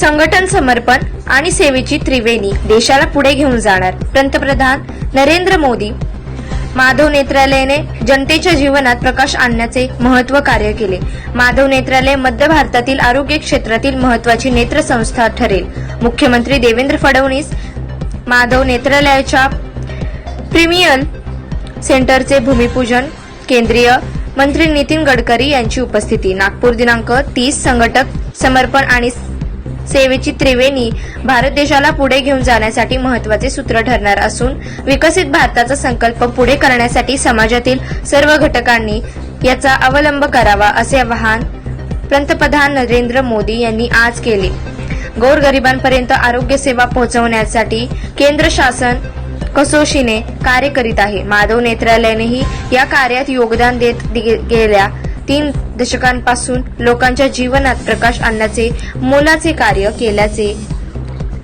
संघटन समर्पण आणि सेवेची त्रिवेणी देशाला पुढे घेऊन जाणार. पंतप्रधान नरेंद्र मोदी माधव नेत्रालयाने जनतेच्या जीवनात प्रकाश आणण्याचे महत्त्व कार्य केले. माधव नेत्रालय मध्य भारतातील आरोग्य क्षेत्रातील महत्वाची नेत्र संस्था ठरेल. मुख्यमंत्री देवेंद्र फडणवीस माधव नेत्रालयाच्या प्रीमियल सेंटरचे भूमिपूजन केंद्रीय मंत्री नितीन गडकरी यांची उपस्थिती. नागपूर दिनांक तीस संघटक समर्पण आणि सेवेची त्रिवेणी भारत देशाला पुढे घेऊन जाण्यासाठी महत्त्वाचे सूत्र ठरणार असून विकसित भारताचा संकल्प पुढे करण्यासाठी समाजातील सर्व घटकांनी याचा अवलंब करावा असे आवाहन पंतप्रधान नरेंद्र मोदी यांनी आज केले. गोरगरिबांपर्यंत आरोग्य सेवा पोहोचवण्यासाठी केंद्र शासन कसोशीने कार्य करीत आहे. माधव नेत्रालयानेही या कार्यात योगदान देत दि- गेल्या तीन दशकांपासून लोकांच्या जीवनात प्रकाश आणण्याचे मोलाचे कार्य केल्याचे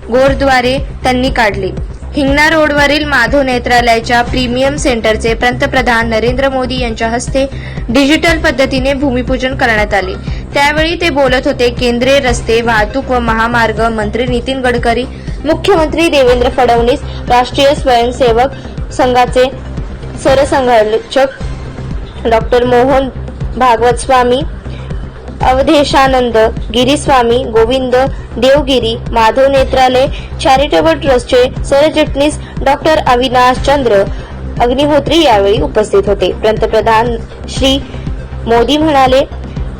गोरद्वारे त्यांनी काढले. हिंगणा रोडवरील माधव नेत्रालयाच्या प्रीमियम सेंटरचे पंतप्रधान नरेंद्र मोदी यांच्या हस्ते डिजिटल पद्धतीने भूमिपूजन करण्यात आले. त्यावेळी ते बोलत होते केंद्रीय रस्ते वाहतूक व महामार्ग मंत्री नितीन गडकरी मुख्यमंत्री देवेंद्र फडणवीस राष्ट्रीय स्वयंसेवक संघाचे सरसंघचालक डॉक्टर मोहन भागवत स्वामी अवधेशानंद गिरीस्वामी गोविंद देवगिरी माधव नेत्रालय चॅरिटेबल ट्रस्टचे सरचिटणीस डॉक्टर अविनाश चंद्र अग्निहोत्री यावेळी उपस्थित होते. पंतप्रधान श्री मोदी म्हणाले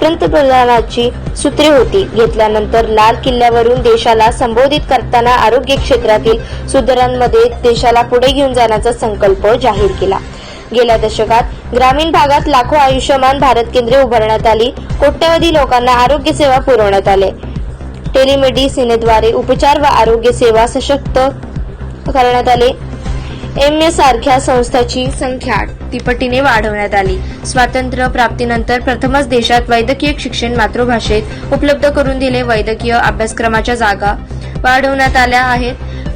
पंतप्रधानाची सूत्रे होती. घेतल्यानंतर लाल किल्ल्यावरून देशाला संबोधित करताना आरोग्य क्षेत्रातील सुधारांमध्ये देशाला पुढे घेऊन जाण्याचा संकल्प जाहीर केला. गेल्या दशकात ग्रामीण भागात लाखो आयुष्यमान भारत केंद्रे उभारण्यात आली. कोट्यवधी लोकांना आरोग्य सेवा पुरवण्यात आले. टेलिमेडिसिनेद्वारे उपचार व आरोग्य सेवा सशक्त करण्यात आले. एम ए सारख्या संस्थांची संख्या तिपटीने वाढवण्यात आली. स्वातंत्र्य प्राप्तीनंतर प्रथमच देशात वैद्यकीय शिक्षण मातृभाषेत उपलब्ध करून दिले वैद्यकीय अभ्यासक्रमाच्या जागा वाढवण्यात आल्या आहेत.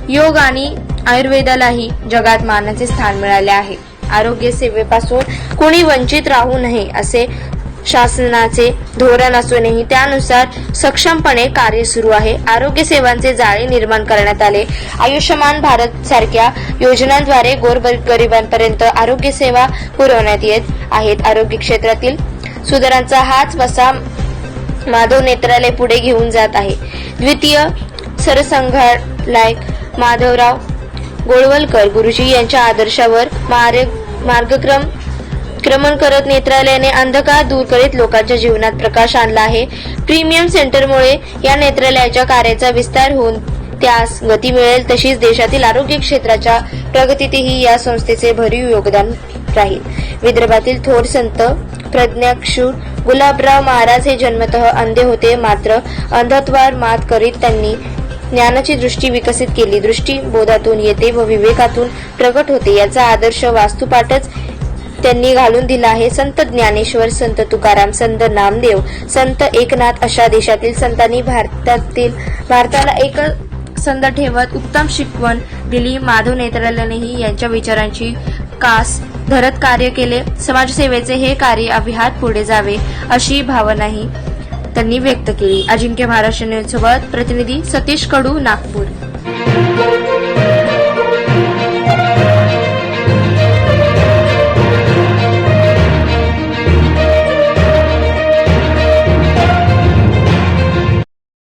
योग आणि आयुर्वेदालाही जगात मानाचे स्थान मिळाले आहे. आरोग्य सेवेपासून कुणी वंचित राहू नये असे शासनाचे धोरण असूनही त्यानुसार सक्षमपणे कार्य सुरू आहे. आरोग्य सेवांचे जाळे निर्माण करण्यात आले. आयुष्यमान भारत सारख्या योजनांद्वारे गोरगरिबांपर्यंत आरोग्य सेवा पुरवण्यात येत आहेत. आरोग्य क्षेत्रातील सुधारांचा हाच वसा माधव नेत्रालय पुढे घेऊन जात आहे. द्वितीय सरसंघालय माधवराव गोळवलकर गुरुजी यांच्या आदर्शावर मार्ग मार्गक्रम क्रमण करत नेत्रालयाने अंधकार दूर करीत लोकांच्या जीवनात प्रकाश आणला आहे. प्रीमियम सेंटरमुळे या नेत्रालयाच्या कार्याचा विस्तार होऊन त्यास गती मिळेल तशीच देशातील आरोग्य क्षेत्राच्या प्रगतीतही या संस्थेचे भरीव योगदान राहील. विदर्भातील थोर संत प्रज्ञाक्षूर गुलाबराव महाराज हे जन्मतः अंधे होते मात्र अंधत्वावर मात करीत त्यांनी ज्ञानाची दृष्टी विकसित केली. दृष्टी बोधातून येते व विवेकातून प्रगट होते. याचा आदर्श वास्तुपाठच त्यांनी घालून दिला आहे. संत ज्ञानेश्वर संत तुकाराम संत नामदेव संत एकनाथ अशा देशातील संतांनी भारतातील भारताला एक संद ठेवत उत्तम शिकवण दिली. माधव नेत्रालयानेही यांच्या विचारांची कास धरत कार्य केले. समाजसेवेचे हे कार्य अभिहात पुढे जावे अशी भावनाही त्यांनी व्यक्त केली. अजिंक्य महाराष्ट्र न्यूज सोबत प्रतिनिधी सतीश कडू नागपूर.